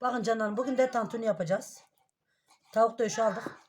Bakın canlarım bugün de tantuni yapacağız. Tavuk döşü aldık.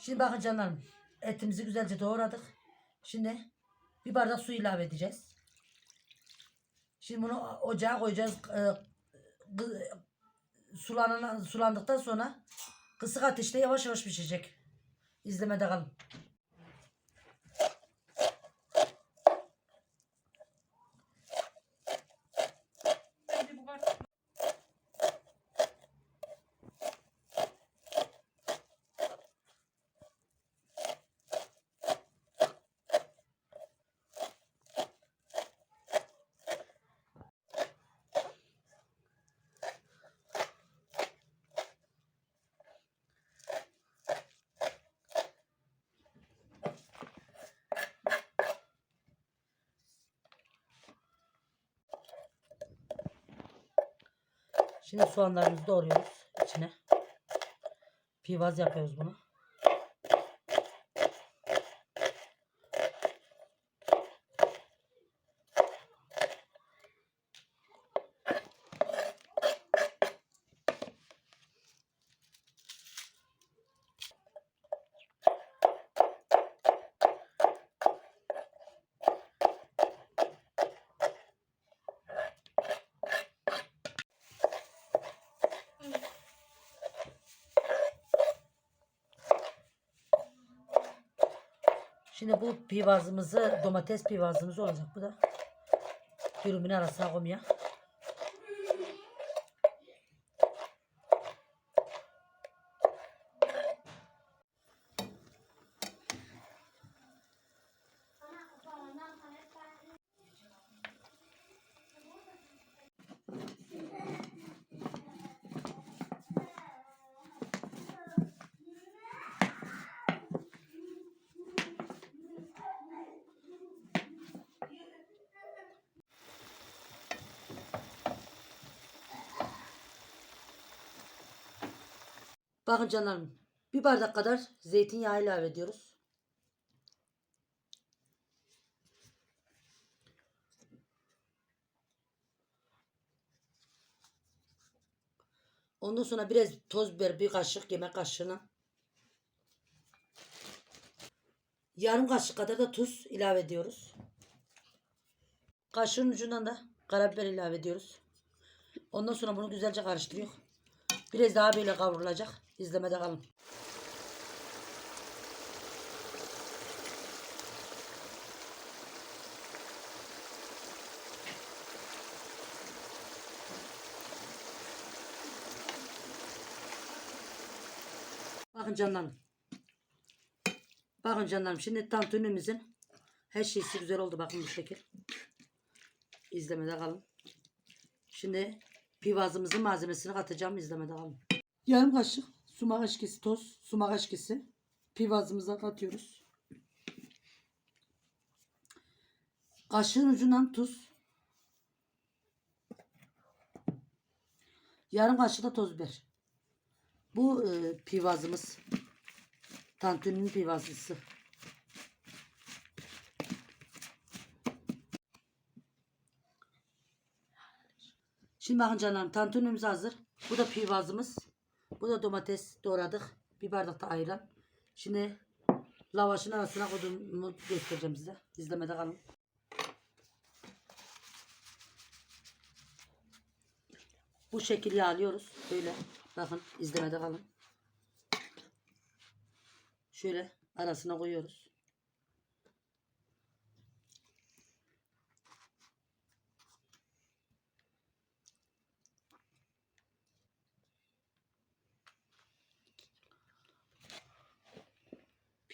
Şimdi bakın canlarım etimizi güzelce doğradık. Şimdi bir bardak su ilave edeceğiz. Şimdi bunu ocağa koyacağız. Ee, sulanan, sulandıktan sonra kısık ateşte yavaş yavaş pişecek. İzlemede kalın. Şimdi soğanlarımızı doğruyoruz içine. Pivaz yapıyoruz bunu. Şimdi bu pivazımızı domates pivazımız olacak bu da. Dürümün arasına koymaya. Bakın canlarım bir bardak kadar zeytinyağı ilave ediyoruz. Ondan sonra biraz toz biber bir kaşık yemek kaşığına. Yarım kaşık kadar da tuz ilave ediyoruz. Kaşığın ucundan da karabiber ilave ediyoruz. Ondan sonra bunu güzelce karıştırıyor. Biraz daha böyle kavrulacak. İzlemede kalın. Bakın canlarım. Bakın canlarım. Şimdi tantunimizin her şeysi güzel oldu. Bakın bu şekil. İzlemede kalın. Şimdi pivazımızın malzemesini katacağım. İzlemede kalın. Yarım kaşık sumak aşkisi toz, sumak aşkisi pivazımıza katıyoruz. Kaşığın ucundan tuz. Yarım kaşık da toz biber. Bu e, pivazımız. Tantuninin pivazlısı. Şimdi bakın canlarım tantunimiz hazır. Bu da pivazımız. Bu da domates doğradık. Bir bardak da ayran. Şimdi lavaşın arasına koyduğumu göstereceğim size. İzlemede kalın. Bu şekil yağlıyoruz. Böyle bakın izlemede kalın. Şöyle arasına koyuyoruz.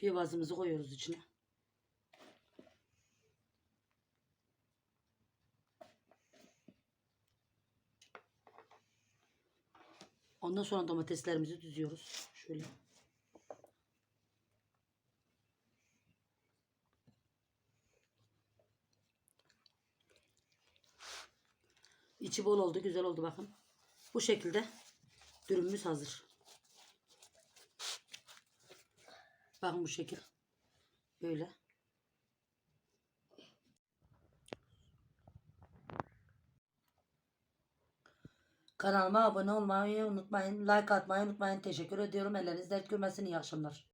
Piyavazımızı koyuyoruz içine. Ondan sonra domateslerimizi düzüyoruz. Şöyle. İçi bol oldu, güzel oldu bakın. Bu şekilde dürümümüz hazır. Bakın bu şekil. Böyle. Kanalıma abone olmayı unutmayın. Like atmayı unutmayın. Teşekkür ediyorum. Elleriniz dert görmesin. İyi akşamlar.